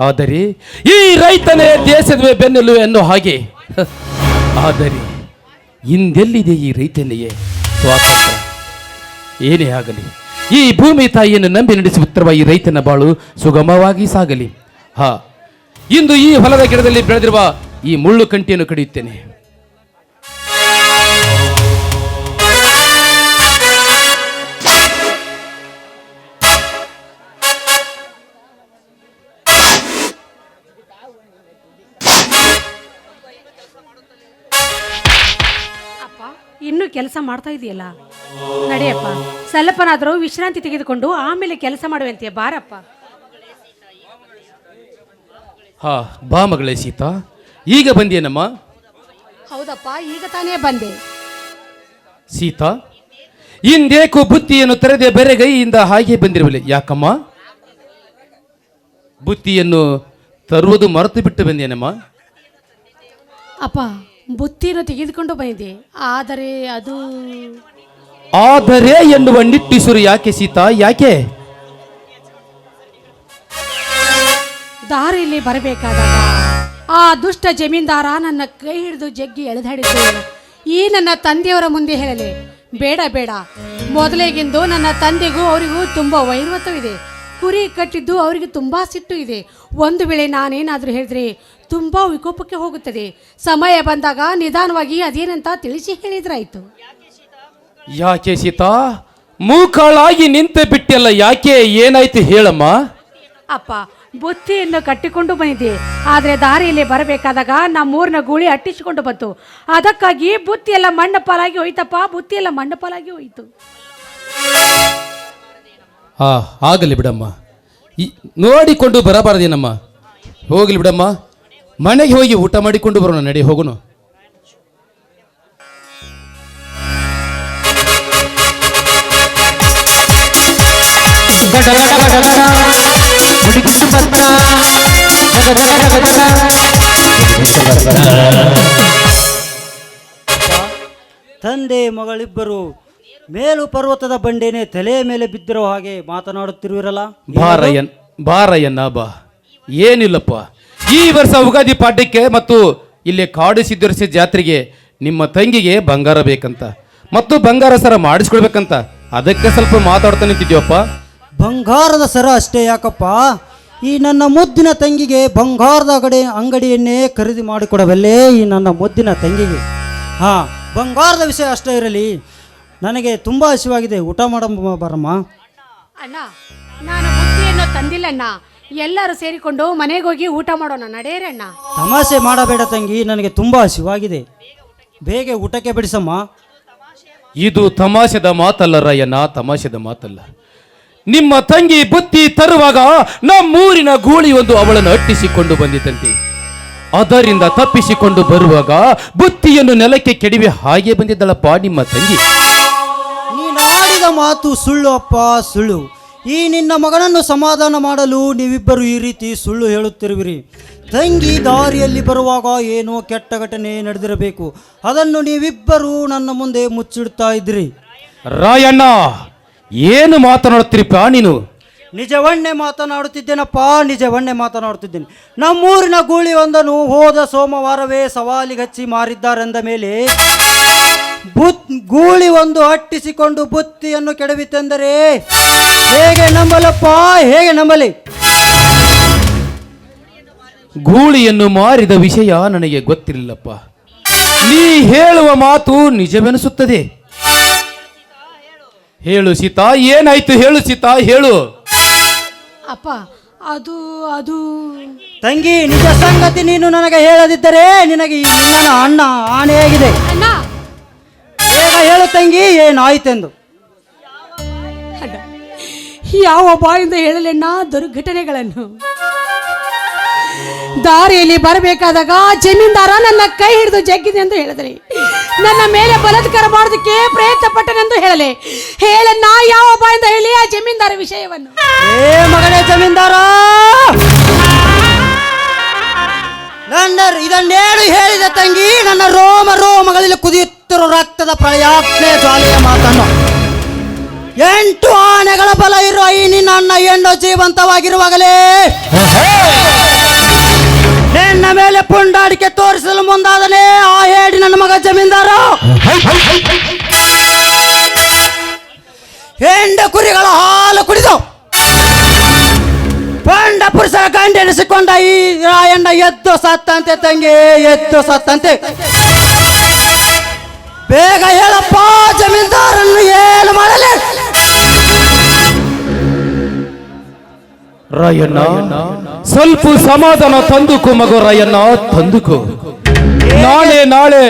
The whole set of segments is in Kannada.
ಆದರೆ ಈ ರೈತನೇ ದೇಶದ ಬೆನ್ನೆಲು ಎನ್ನುವ ಹಾಗೆ. ಆದರೆ ಹಿಂದೆಲ್ಲಿದೆ ಈ ರೈತನಿಗೆ ಸ್ವಾತಂತ್ರ್ಯ. ಏನೇ ಆಗಲಿ, ಈ ಭೂಮಿ ತಾಯಿಯನ್ನು ನಂಬಿ ನಡೆಸುತ್ತಿರುವ ಈ ರೈತನ ಬಾಳು ಸುಗಮವಾಗಿ ಸಾಗಲಿ. ಹಾ, ಇಂದು ಈ ಹೊಲದ ಗಿಡದಲ್ಲಿ ಬೆಳೆದಿರುವ ಈ ಮುಳ್ಳು ಕಂಟಿಯನ್ನು ಕಡಿಯುತ್ತೇನೆ. ಇನ್ನೂ ಕೆಲಸ ಮಾಡ್ತಾ ಇದೆಯಲ್ಲ? ನಡೆಯಪ್ಪ. ಸ್ವಲ್ಪನಾದರೂ ವಿಶ್ರಾಂತಿ ತೆಗೆದುಕೊಂಡು ಆಮೇಲೆ ಕೆಲಸ ಮಾಡುವಂತೆ ಬಾರಪ್ಪ. ಹಾ ಬಾ ಮಗಳೇ ಸೀತಾ. ಈಗ ಬಂದಿಯೇನಮ್ಮ ಹೌದಪ್ಪ ಈಗ ತಾನೇ ಬಂದೆ. ಸೀತಾ ಇಂದೇಕು ಬುತ್ತಿಯನ್ನು ತೆರೆದೆ ಬೆರೆಗೈಯಿಂದ ಹಾಗೆ ಬಂದಿರುವಲೆ ಯಾಕಮ್ಮ? ಬುತ್ತಿಯನ್ನು ತರುವುದು ಮರೆತು ಬಿಟ್ಟು ಬಂದೇನಮ್ಮ ಅಪ್ಪ ಬುತ್ತಿಯನ್ನು ತೆಗೆದುಕೊಂಡು ಬಂದಿದೆ. ಆದರೆ ಅದು ಆದರೆ ಎನ್ನುವ ನಿಟ್ಟಿಸುರು ಯಾಕೆ ಸೀತಾ? ಯಾಕೆ? ದಾರಿಯಲ್ಲಿ ಬರಬೇಕಾದಾಗ ಆ ದುಷ್ಟ ಜಮೀನ್ದಾರ ನನ್ನ ಕೈ ಹಿಡಿದು ಜಗ್ಗಿ ಎಳೆದಾಡಿದ್ದು. ಈ ನನ್ನ ತಂದೆಯವರ ಮುಂದೆ ಹೇಳಲಿ. ಬೇಡ ಬೇಡ. ಮೊದಲೇಗಿಂದು ನನ್ನ ತಂದೆಗೂ ಅವರಿಗೂ ತುಂಬ ವೈರತ್ವವಿದೆ. ಕುರಿ ಕಟ್ಟಿದ್ದು ಅವರಿಗೆ ತುಂಬ ಸಿಟ್ಟು ಇದೆ. ಒಂದು ವೇಳೆ ನಾನೇನಾದರೂ ಹೇಳಿದ್ರೆ ತುಂಬ ವಿಕೋಪಕ್ಕೆ ಹೋಗುತ್ತದೆ. ಸಮಯ ಬಂದಾಗ ನಿಧಾನವಾಗಿ ಅದೇನಂತ ತಿಳಿಸಿ ಹೇಳಿದ್ರಾಯ್ತು. ಯಾಕೆ ಸೀತಾ? ಮೂಕಾಳಾಗಿ ನಿಂತು ಬಿಟ್ಟೆಲ್ಲ ಯಾಕೆ? ಏನಾಯ್ತು ಹೇಳಮ್ಮ? ಅಪ್ಪ ಬುತ್ತಿಯನ್ನು ಕಟ್ಟಿಕೊಂಡು ಬಂದಿದೆ ಆದರೆ ದಾರಿಯಲ್ಲಿ ಬರಬೇಕಾದಾಗ ನಮ್ಮೂರಿನ ಗೂಳಿ ಅಟ್ಟಿಸಿಕೊಂಡು ಬಂತು. ಅದಕ್ಕಾಗಿ ಬುತ್ತಿ ಎಲ್ಲ ಮಣ್ಣ ಪಾಲಾಗಿ ಹೋಯ್ತಪ್ಪ ಬುತ್ತಿ ಎಲ್ಲ ಮಣ್ಣ ಪಾಲಾಗಿ ಹೋಯ್ತು. ಹಾ ಆಗಲಿ ಬಿಡಮ್ಮ. ನೋಡಿಕೊಂಡು ಬರಬಾರದೇನಮ್ಮ ಹೋಗಲಿ ಬಿಡಮ್ಮ. ಮನೆಗೆ ಹೋಗಿ ಊಟ ಮಾಡಿಕೊಂಡು ಬರೋಣ, ನಡಿ, ಹೋಗೋಣ. ತಂದೆ ಮಗಳಿಬ್ಬರು ಮೇಲು ಪರ್ವತದ ಬಂಡೆನೆ ತಲೆಯ ಮೇಲೆ ಬಿದ್ದಿರೋ ಹಾಗೆ ಮಾತನಾಡುತ್ತಿರುವಿರಲ್ಲ? ಬಾರಯ್ಯನ್ ಬಾರಯ್ಯನ ಬಾ ಏನಿಲ್ಲಪ್ಪ. ಈ ವರ್ಷ ಉಗಾದಿ ಪಾಠಕ್ಕೆ ಮತ್ತು ಇಲ್ಲಿ ಕಾಡು ಸಿದ್ಧರಿಸಿ ಜಾತ್ರೆಗೆ ನಿಮ್ಮ ತಂಗಿಗೆ ಬಂಗಾರ ಬೇಕಂತ ಮತ್ತು ಬಂಗಾರ ಸರ ಮಾಡಿಸ್ಕೊಳ್ಬೇಕಂತ ಅದಕ್ಕೆ ಸ್ವಲ್ಪ ಮಾತಾಡ್ತಾ ನಿಂತಿದ್ಯವಪ್ಪ ಬಂಗಾರದ ಸರ ಅಷ್ಟೇ ಯಾಕಪ್ಪ? ಈ ನನ್ನ ಮುದ್ದಿನ ತಂಗಿಗೆ ಬಂಗಾರದ ಅಂಗಡಿ ಅಂಗಡಿಯನ್ನೇ ಖರೀದಿ ಮಾಡಿಕೊಡಬಲ್ಲೆ ಈ ನನ್ನ ಮುದ್ದಿನ ತಂಗಿಗೆ. ಹಾ ಬಂಗಾರದ ವಿಷಯ ಅಷ್ಟೇ ಇರಲಿ. ನನಗೆ ತುಂಬ ಹಸಿವಾಗಿದೆ. ಊಟ ಮಾಡ ಬರಮ್ಮ. ಅಣ್ಣ ನಾನು ಬುತ್ತಿಯನ್ನು ತಂದಿಲ್ಲಣ್ಣ ಎಲ್ಲರೂ ಸೇರಿಕೊಂಡು ಮನೆಗೆ ಹೋಗಿ ಊಟ ಮಾಡೋಣ. ನಡೆಯರಣ್ಣ ತಮಾಷೆ ಮಾಡಬೇಡ ತಂಗಿ ನನಗೆ ತುಂಬ ಹಸಿವಾಗಿದೆ. ಬೇಗ ಊಟಕ್ಕೆ ಬಿಡಿಸಮ್ಮ. ಇದು ತಮಾಷೆದ ಮಾತಲ್ಲ ರಯ್ಯಣ್ಣ ತಮಾಷೆದ ಮಾತಲ್ಲ. ನಿಮ್ಮ ತಂಗಿ ಬುತ್ತಿ ತರುವಾಗ ನಮ್ಮೂರಿನ ಗೂಳಿ ಒಂದು ಅವಳನ್ನು ಅಟ್ಟಿಸಿಕೊಂಡು ಬಂದಿತಂತೆ ಅದರಿಂದ ತಪ್ಪಿಸಿಕೊಂಡು ಬರುವಾಗ ಬುತ್ತಿಯನ್ನು ನೆಲಕ್ಕೆ ಕೆಡವಿ ಹಾಗೆ ಬಂದಿದ್ದಳಪ್ಪ ನಿಮ್ಮ ತಂಗಿ. ನೀನಾಡಿದ ಮಾತು ಸುಳ್ಳು ಅಪ್ಪ, ಸುಳ್ಳು. ಈ ನಿನ್ನ ಮಗನನ್ನು ಸಮಾಧಾನ ಮಾಡಲು ನೀವಿಬ್ಬರು ಈ ರೀತಿ ಸುಳ್ಳು ಹೇಳುತ್ತಿರುವಿರಿ. ತಂಗಿ ದಾರಿಯಲ್ಲಿ ಬರುವಾಗ ಏನೋ ಕೆಟ್ಟ ಘಟನೆ ನಡೆದಿರಬೇಕು. ಅದನ್ನು ನೀವಿಬ್ಬರು ನನ್ನ ಮುಂದೆ ಮುಚ್ಚಿಡ್ತಾ ಇದ್ರಿ ರಾಯಣ್ಣ, ಏನು ಮಾತನಾಡುತ್ತಿರಿಪ್ಪ ನೀನು? ನಿಜವನ್ನೇ ಮಾತನಾಡುತ್ತಿದ್ದೇನಪ್ಪ, ನಿಜವನ್ನೇ ಮಾತನಾಡುತ್ತಿದ್ದೇನೆ. ನಮ್ಮೂರಿನ ಗೂಳಿ ಒಂದನ್ನು ಹೋದ ಸೋಮವಾರವೇ ಸವಾಲಿಗೆ ಹಚ್ಚಿ ಮಾರಿದ್ದಾರೆಂದ ಮೇಲೆ ಬುತ್, ಗೂಳಿ ಒಂದು ಅಟ್ಟಿಸಿಕೊಂಡು ಬುತ್ತಿಯನ್ನು ಕೆಡವಿತೆಂದರೆ ಹೇಗೆ ನಂಬಲಪ್ಪ, ಹೇಗೆ ನಂಬಲಿ? ಗೂಳಿಯನ್ನು ಮಾರಿದ ವಿಷಯ ನನಗೆ ಗೊತ್ತಿರಲಿಲ್ಲಪ್ಪ ನೀ ಹೇಳುವ ಮಾತು ನಿಜವೆನಿಸುತ್ತದೆ. ಹೇಳು ಸೀತಾ, ಏನಾಯ್ತು ಹೇಳು ಸೀತಾ, ಹೇಳು. ಅಪ್ಪ ಅದು ಅದು. ತಂಗಿ ನಿಜ ಸಂಗತಿ ನೀನು ನನಗೆ ಹೇಳದಿದ್ದರೆ ನಿನಗೆ ಈ ನಿನ್ನ ಅಣ್ಣ ಆಣೆಯಾಗಿದೆ ಆಗಿದೆ. ಬೇಗ ಹೇಳು ತಂಗಿ ಏನಾಯ್ತೆಂದು. ಅಣ್ಣ ಯಾವ ಬಾಯಿಂದ ಹೇಳಲೆಣ್ಣ ದುರ್ಘಟನೆಗಳನ್ನು? ದಾರಿಯಲ್ಲಿ ಬರಬೇಕಾದಾಗ ಜಮೀನ್ದಾರ ನನ್ನ ಕೈ ಹಿಡಿದು ಜಗ್ಗಿದೆ ಅಂತ ಹೇಳಿದ್ರಿ. ನನ್ನ ಮೇಲೆ ಬಲಾತ್ಕಾರ ಮಾಡೋದಕ್ಕೆ ಪ್ರಯತ್ನ ಪಟ್ಟನೆಂದು ಹೇಳಲೆ ನಾ ಯಾವ ಬಾಯಿಂದ ಹೇಳಿ ಆ ಜಮೀನ್ದಾರ ವಿಷಯವನ್ನು? ಏ ಮಗನೇ ಜಮೀನ್ದಾರ! ನನ್ನ ಇದನ್ನೇಳು ಹೇಳಿದ ತಂಗಿ ನನ್ನ ರೋಮ ರೋಮಗಳಲ್ಲಿ ಕುದಿಯುತ್ತಿರೋ ರಕ್ತದ ಪ್ರಯಾತ್ನೆ ಜಾಲಿಯ ಮಾತನ್ನು. ಎಂಟು ಆನೆಗಳ ಬಲ ಇರುವ ಈ ನಿನ್ನ ಅಣ್ಣ ಹೆಣ್ಣು ಜೀವಂತವಾಗಿರುವಾಗಲೇ ಮೇಲೆ ಪುಂಡಾಡಿಕೆ ತೋರಿಸಲು ಮಗ ಜಮೀನ್ದಾರ? ಹೆಂಡ ಕುರಿಗಳ ಹಾಲು ಕುಡಿದು ಪಂಡ ಪುರುಷರ ಗಂಡೆನಿಸಿಕೊಂಡ ಈ ರಾಯಣ್ಣ ಎದ್ದು ಸತ್ತಂತೆ ತಂಗಿ ಎದ್ದು ಸತ್ತಂತೆ. ಬೇಗ ಹೇಳಪ್ಪ ಜಮೀನ್ದಾರನ್ನು ಏನು ಮಾಡಲಿ. ರಾಯಣ್ಣ ಸ್ವಲ್ಪ ಸಮಾಧಾನ ತಂದುಕು ಮಗು ರಾಯಣ್ಣ ತಂದುಕು. ನಾಳೆ ನಾಳೆ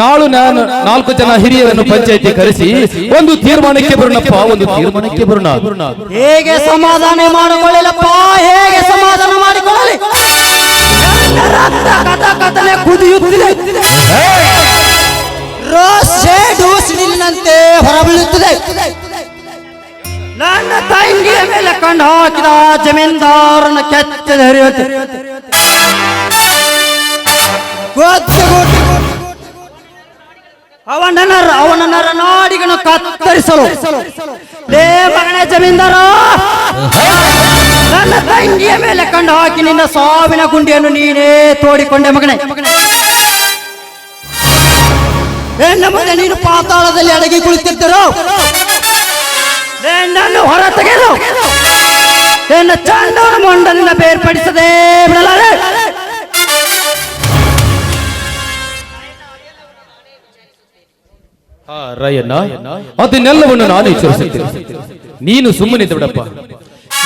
ನಾಳು ನಾನು ನಾಲ್ಕು ಜನ ಹಿರಿಯರನ್ನು ಪಂಚಾಯತಿ ಕರೆಸಿ ಒಂದು ತೀರ್ಮಾನಕ್ಕೆ ಬರೋಣಪ್ಪ, ಒಂದು ತೀರ್ಮಾನಕ್ಕೆ ಬರೋಣ. ಹೇಗೆ ಸಮಾಧಾನ ಮಾಡಿಕೊಳ್ಳಿಲ್ಲಪ್ಪ? ಹೇಗೆ ಸಮಾಧಾನ ಮಾಡಿಕೊಳ್ಳಲಿ? ಕಥನೆ ಕುದಿಯುತ್ತಿದೆ. ಸಿಡಿಲಿನಂತೆ ಹೊರಬೀಳುತ್ತದೆ. ನನ್ನ ತಂಗಿಯ ಮೇಲೆ ಕಂಡು ಹಾಕಿದ ಜಮೀನ್ದಾರನ ಕೆಚ್ಚದ ಹರಿಯುತ್ತೆ ಗೊತ್ತು ಗೊತ್ತು ಅವನ ನರ ಅವನ ಕತ್ತರಿಸಲು. ಲೇ ಜಮೀನ್ದಾರ! ನನ್ನ ತಂಗಿಯ ಮೇಲೆ ಕಂಡು ಹಾಕಿ ನಿನ್ನ ಸಾವಿನ ಗುಂಡಿಯನ್ನು ನೀನೇ ತೋಡಿಕೊಂಡೆ ಮಗನೇ. ಹೆಣ್ಣ ಮನೆ ನೀನು ಪಾತಾಳದಲ್ಲಿ ಅಡಗಿ ಕುಳಿತಿದ್ದರು? ನನ್ನನ್ನು ಹೊರ ತೆಗೆದು ನಿನ್ನ ಚಂಡನ ಮಂಡಲಿನ ಬೇರ್ಪಡಿಸದೆ ಬಿಡಲಾರೆ? ರಾಯಣ್ಣ ಅದನ್ನೆಲ್ಲವನ್ನು ನಾನು ಎಚ್ಚರಿಸುತ್ತೇನೆ ನೀನು ಸುಮ್ಮನೆ ಬಿಡಪ್ಪ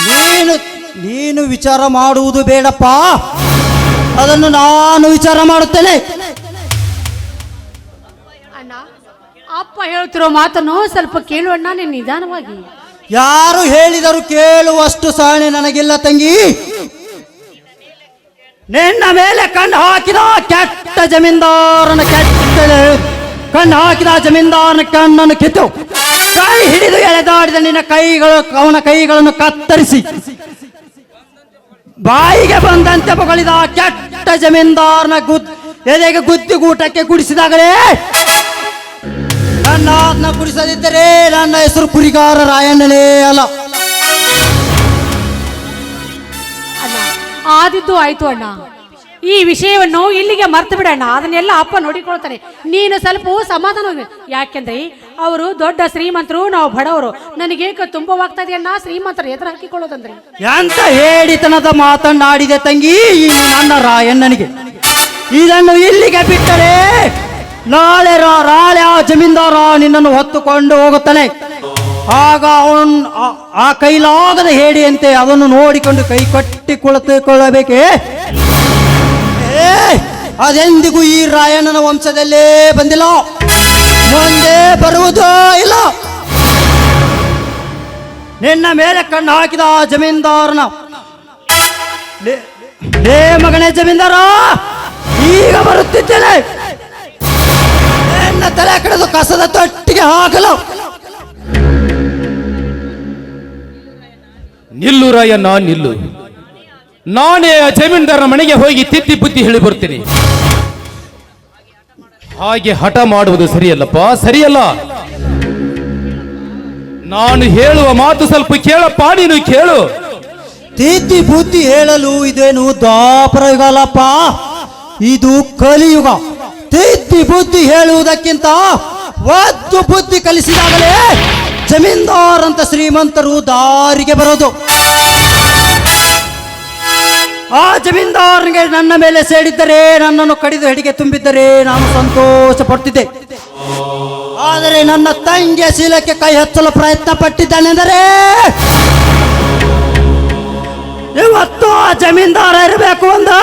ನೀನು ನೀನು ವಿಚಾರ ಮಾಡುವುದು ಬೇಡಪ್ಪ. ಅದನ್ನು ನಾನು ವಿಚಾರ ಮಾಡುತ್ತೇನೆ. ಅಣ್ಣ ಅಪ್ಪ ಹೇಳ್ತಿರೋ ಮಾತನ್ನು ಸ್ವಲ್ಪ ಕೇಳುವಣ್ಣ ನೀನು ನಿಧಾನವಾಗಿ. ಯಾರು ಹೇಳಿದರು ಕೇಳುವಷ್ಟು ಸಹನೆ ನನಗಿಲ್ಲ ತಂಗಿ. ನಿನ್ನ ಮೇಲೆ ಕಣ್ಣು ಹಾಕಿದ ಕೆಟ್ಟ ಜಮೀನ್ದಾರನ ಕೆಟ್ಟ ಕಣ್ಣು ಹಾಕಿದ ಜಮೀನ್ದಾರನ ಕಣ್ಣನ್ನು ಕಿತ್ತು. ಕೈ ಹಿಡಿದು ಎಳೆದಾಡಿದ ನಿನ್ನ ಕೈಗಳು, ಅವನ ಕೈಗಳನ್ನು ಕತ್ತರಿಸಿ. ಬಾಯಿಗೆ ಬಂದಂತೆ ಬಗಳಿದ ಕೆಟ್ಟ ಜಮೀನ್ದಾರನ ಗುದ್, ಎದೆಗೆ ಗುದ್ದಿಗೂಟಕ್ಕೆ ಗುಡಿಸಿದಾಗಲೇ. ನನ್ನ ಆತ್ಮ ಕುಡಿಸದಿದ್ದರೆ ನನ್ನ ಹೆಸರು ಕುರಿಗಾರ ರಾಯಣ್ಣನೇ ಅಲ್ಲ. ಆದಿದ್ದು ಆಯ್ತು ಅಣ್ಣ. ಈ ವಿಷಯವನ್ನು ಇಲ್ಲಿಗೆ ಮರ್ತು ಬಿಡೋಣ. ಅದನ್ನೆಲ್ಲ ಅಪ್ಪ ನೋಡಿಕೊಳ್ತಾನೆ ನೀನು ಸ್ವಲ್ಪ ಸಮಾಧಾನ. ಯಾಕೆಂದ್ರೆ ಅವರು ದೊಡ್ಡ ಶ್ರೀಮಂತರು, ನಾವು ಬಡವರು. ನನಗೆ ತುಂಬವಾಗ್ತಾ ಇದೆ ಅಣ್ಣ ಶ್ರೀಮಂತರು ಎದುರು ಹಾಕಿಕೊಳ್ಳೋದಂದ್ರೆ? ಎಂತ ಹೇಳಿತನದ ಮಾತನ್ನಾಡಿದೆ ತಂಗಿ, ಈ ನನ್ನ ರಾಯಣ್ಣನಿಗೆ. ಇದನ್ನು ಇಲ್ಲಿಗೆ ಬಿಟ್ಟರೆ ನಾಳೆ ರಾಳೆ ಆ ಜಮೀನ್ದಾರ ನಿನ್ನನ್ನು ಹೊತ್ತುಕೊಂಡು ಹೋಗುತ್ತಾನೆ. ಆಗ ಅವನ್ ಆ- ಕೈಲಾಗದ ಹೇಳಿಯಂತೆ ಅದನ್ನು ನೋಡಿಕೊಂಡು ಕೈ ಕಟ್ಟಿ ಅದೆಂದಿಗೂ ಈ ರಾಯಣ್ಣನ ವಂಶದಲ್ಲೇ ಬಂದಿಲ್ಲ. ಮುಂದೆ ಬರುವುದೋ ಇಲ್ಲ. ನಿನ್ನ ಮೇಲೆ ಕಣ್ಣು ಹಾಕಿದ ಜಮೀನ್ದಾರನ. ಲೇ ಮಗನೇ ಜಮೀನ್ದಾರ, ಈಗ ಬರುತ್ತಿದ್ದೇನೆ. ನಿನ್ನ ತಲೆ ಕಡೆದು ಕಸದ ತೊಟ್ಟಿಗೆ ಹಾಕಲು. ನಿಲ್ಲು ರಾಯಣ್ಣ, ನಿಲ್ಲು. ನಾನೇ ಜಮೀನ್ದಾರನ ಮನೆಗೆ ಹೋಗಿ ತಿತ್ತಿ ಬುದ್ಧಿ ಹೇಳಿ ಬರ್ತೀನಿ. ಹಾಗೆ ಹಠ ಮಾಡುವುದು ಸರಿಯಲ್ಲಪ್ಪ? ಸರಿಯಲ್ಲ. ನಾನು ಹೇಳುವ ಮಾತು ಸ್ವಲ್ಪ ಕೇಳಪ್ಪ, ನೀನು ಕೇಳು. ತಿದ್ದಿ ಬುದ್ಧಿ ಹೇಳಲು ಇದೇನು ದಾಪರಗಲಪ್ಪ ಇದು ಕಲಿಯುಗ. ತಿದ್ದಿ ಬುದ್ಧಿ ಹೇಳುವುದಕ್ಕಿಂತ ಒದ್ದು ಬುದ್ಧಿ ಕಲಿಸಿದಾಗಲೇ ಜಮೀನ್ದಾರ್ ಅಂತ ಶ್ರೀಮಂತರು ದಾರಿಗೆ ಬರೋದು. ಆ ಜಮೀನ್ದಾರನಿಗೆ ನನ್ನ ಮೇಲೆ ಸೇಡಿದ್ದರೆ ನನ್ನನ್ನು ಕಡಿದು ಹೆಡಿಗೆ ತುಂಬಿದ್ದರೆ ನಾನು ಸಂತೋಷ ಪಡ್ತಿದ್ದೆ ಆದರೆ ನನ್ನ ತಂಗಿಯ ಶೀಲಕ್ಕೆ ಕೈ ಹಚ್ಚಲು ಪ್ರಯತ್ನ ಪಟ್ಟಿದ್ದಾನೆಂದರೆ ಇವತ್ತು ಆ ಜಮೀನ್ದಾರ ಇರಬೇಕು ಒಂದು,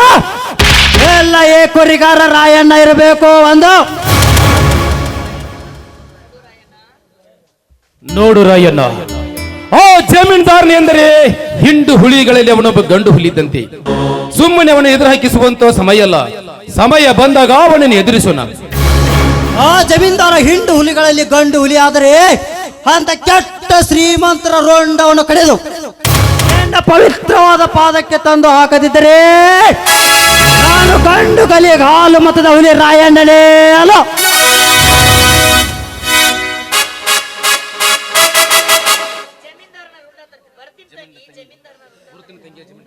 ಎಲ್ಲ ಏ ಕೊರಿಗಾರ ರಾಯಣ್ಣ ಇರಬೇಕು ಒಂದು. ನೋಡು ರಾಯಣ್ಣ ಆ ಜಮೀನ್ದಾರನ ಎಂದರೆ ಹಿಂಡು ಹುಲಿಗಳಲ್ಲಿ ಅವನೊಬ್ಬ ಗಂಡು ಹುಲಿದಂತೆ ಸುಮ್ಮನೆ ಅವನ ಎದುರು ಹಾಕಿಸುವಂತ ಸಮಯ ಅಲ್ಲ. ಸಮಯ ಬಂದಾಗ ಅವನನ್ನು ಎದುರಿಸೋಣ. ಆ ಜಮೀನ್ದಾರ ಹಿಂಡು ಹುಲಿಗಳಲ್ಲಿ ಗಂಡು ಹುಲಿ ಆದರೆ ಅಂತ ಕೆಟ್ಟ ಶ್ರೀಮಂತರ ರೋಂಡವನ್ನು ಕಡೆದು ಪವಿತ್ರವಾದ ಪಾದಕ್ಕೆ ತಂದು ಹಾಕದಿದ್ದರೆ ನಾನು ಗಂಡು ಕಲಿಯ ಹಾಲು ಮತದ ಹುಲಿ ರಾಯಣ್ಣನೇ ಅಲ್ಲ.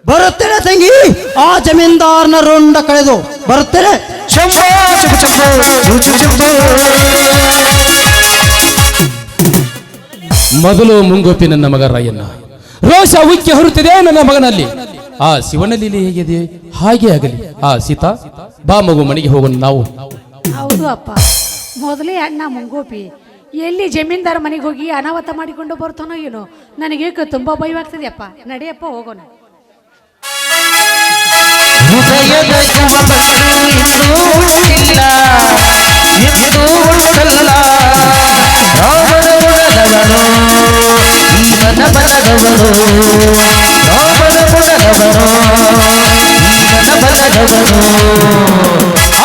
ಬರುತ್ತೇನೆ ತಂಗಿ. ಆ ಜಮೀನ್ದಾರ್ನ ರುಂಡ ಕಳೆದು ಬರುತ್ತೇನೆ. ಶಂಭೋ ಮೊದಲು ಮುಂಗೋಪಿ ನನ್ನ ಮಗ ರಾಯಣ್ಣ. ರೋಷ ಉಕ್ಕಿ ಹೊರುತ್ತಿದೆ ನನ್ನ ಮಗನಲ್ಲಿ. ಆ ಶಿವನ ಲೀಲೆ ಹೇಗಿದೆ? ಹಾಗೆ ಆಗಲಿ. ಆ ಸೀತಾ ಬಾ ಮಗು ಮನೆಗೆ ಹೋಗೋಣ ನಾವು. ಹೌದು ಅಪ್ಪ. ಮೊದಲೇ ಅಣ್ಣ ಮುಂಗೋಪಿ. ಎಲ್ಲಿ ಜಮೀನ್ದಾರ ಮನೆಗೆ ಹೋಗಿ ಅನಾಹುತ ಮಾಡಿಕೊಂಡು ಬರ್ತಾನೋ ಏನೋ? ನನಗೆ ತುಂಬ ಭಯವಾಗ್ತದೆಯಪ್ಪ ನಡೆಯಪ್ಪ ಹೋಗೋಣ. ಹೃದಯದ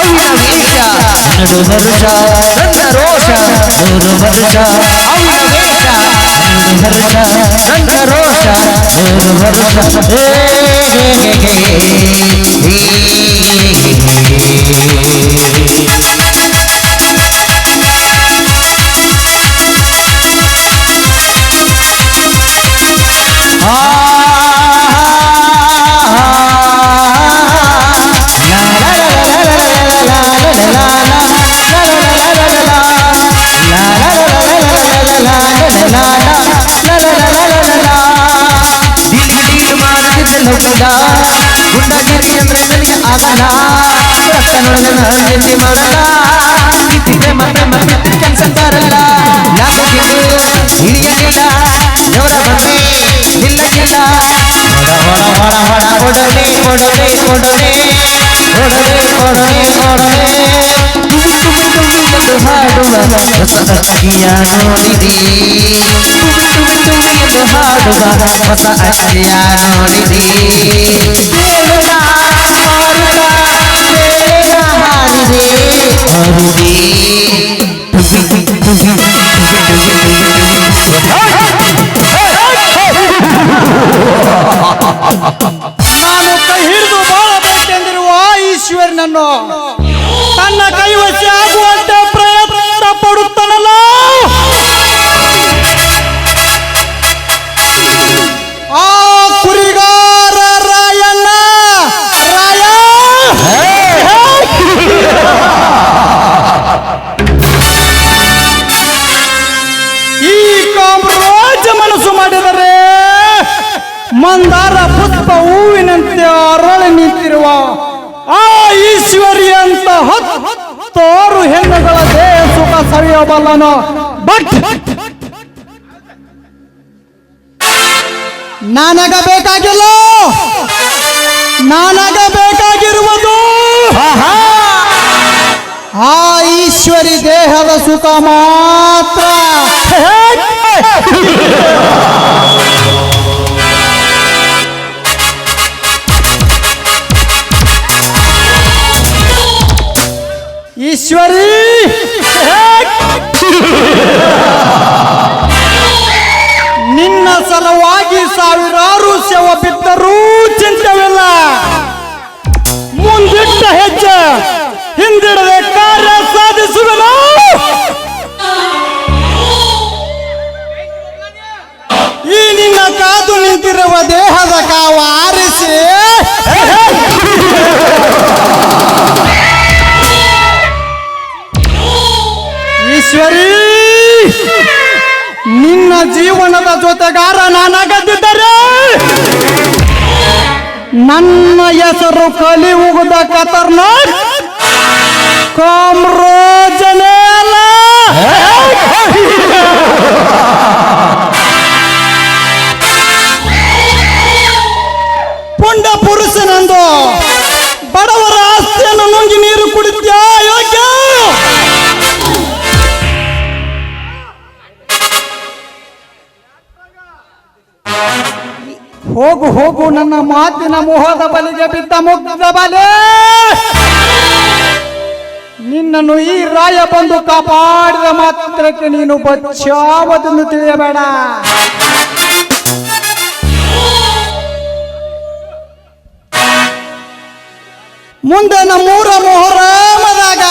ರಾಮನ ಗುಣದವರು ಈವನ ಬಲದವರು ಅವನ ವೇಷ ನಡು ವರ್ಷ ನನ್ನ ರೋಷ ನೂರು ವರ್ಷ ಅವನ ವೇಷ ನಡು ವರ್ಷ ನನ್ನ ರೋಷ ನೂರು ವರ್ಷ ಏ, ಹೇ, ಹೇ, ಹೇ, ಹೇ. ರಕ್ತನೊಳಗನ ನಿಂದಿ ಮಾಡಲ್ಲ ಇದ್ದಿದ್ದೆ ಮತ್ತೆ ಮತ್ತೆ ಕೆಲಸ ಬರಲ್ಲ. ಯಾಕೋಗಿದ್ದು ಹಿರಿಯಲಿಲ್ಲ ದೇವರ ಬಂದೆ ನಿಲ್ಲಕ್ಕಿಲ್ಲ ಹೊಡ ಹೊಡ ಹೊಡ ಹೊಡನೆ ಹೊಡನೆ ತುಮಿ ತುಮಿ ತುಮಿ ಎಂದು ಹಾಡುವ ಹೊಸ ಅಕ್ಕಿಯ ನೋಡಿದಿ. ಎಂದು ಹಾಡುವ ಹೊಸ ಅಕ್ಕಿಯ ನೋಡಿದೆ ಬೇಡ ನಾನು ಕೈ ಹಿಡಿದು ಬಾಳಬೇಕೆಂದಿರುವ ಈಶ್ವರನನ್ನು ತನ್ನ ಮಂದಾರ ಪುಷ್ಪ ಹೂವಿನಂತೆ ಅರಳಿ ನಿಂತಿರುವ ಆ ಈಶ್ವರಿ ಅಂತ ಹತ್ತಾರು ಹೆಣ್ಣುಗಳ ದೇಹ ಸುಖ ಸವಿಯಬಲ್ಲನು ಬಟ್ ನನಗ ಬೇಕಾಗಿಲ್ಲ ನನಗ ಬೇಕಾಗಿರುವುದು ಆ ಈಶ್ವರಿ ದೇಹದ ಸುಖ ಮಾತ್ರ. ಈಶ್ವರಿ! ನಿನ್ನ ಸಲುವಾಗಿ ಸಾವಿರಾರು ಶವ ಬಿದ್ದರೂ ಚಿಂತವಿಲ್ಲ. ಮುಂದಿಟ್ಟ ಹೆಜ್ಜೆ, ಹಿಂದಿಡದೆ ಕಾರ್ಯ ಸಾಧಿಸುವೆನು? ಈ ನಿನ್ನ ಕಾದು ನಿಂತಿರುವ ದೇಹದ ಕಾವು ಆರಿಸಿ ಜೀವನದ ಜೊತೆಗಾರ ನಾನಾಗದಿದ್ದರೆ ನನ್ನ ಹೆಸರು ಕಲಿ ಉಗುದ ಕತರ್ನಾಕ್ ಕಾಮ್ರೋಜನೇ ಅಲ್ಲ ಪುಂಡ ಪುರುಷನೆಂದು ಬಡವರ ಆಸ್ತಿಯನ್ನು ನುಂಗಿ ನೀರು ಕುಡಿತ್ಯಾ ಹೋಗು ಹೋಗು, ನನ್ನ ಮಾತಿನ ಮೋಹದ ಬಲಿಗೆ ಬಿದ್ದ ಮುಗ್ಧ ಬಲೆ. ನಿನ್ನನ್ನು ಈ ರಾಯ ಬಂದು ಕಾಪಾಡಿದ ಮಾತ್ರಕ್ಕೆ ನೀನು ಬಚ್ಚಾವದನ್ನು ತಿಳಿಯಬೇಡ. ಮುಂದೆ ನಮ್ಮೂರ ಮೊಹರಾಮದಾಗ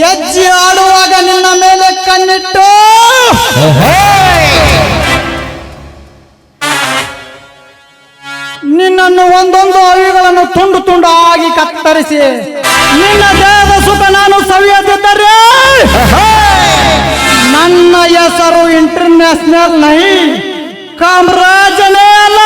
ಹೆಜ್ಜೆ ಆಡುವಾಗ ನಿನ್ನ ಮೇಲೆ ಕಣ್ಣಿಟ್ಟು. ಕತ್ತರಿಸಿ. ನಿನ್ನ ದೇಹ ಸುತ ನಾನು ಸವಿಯದಿದ್ದರೆ ನನ್ನ ಹೆಸರು ಇಂಟರ್ನ್ಯಾಷನಲ್ ನೈ ಕಾಮರಾಜನೇ ಅಲ್ಲ.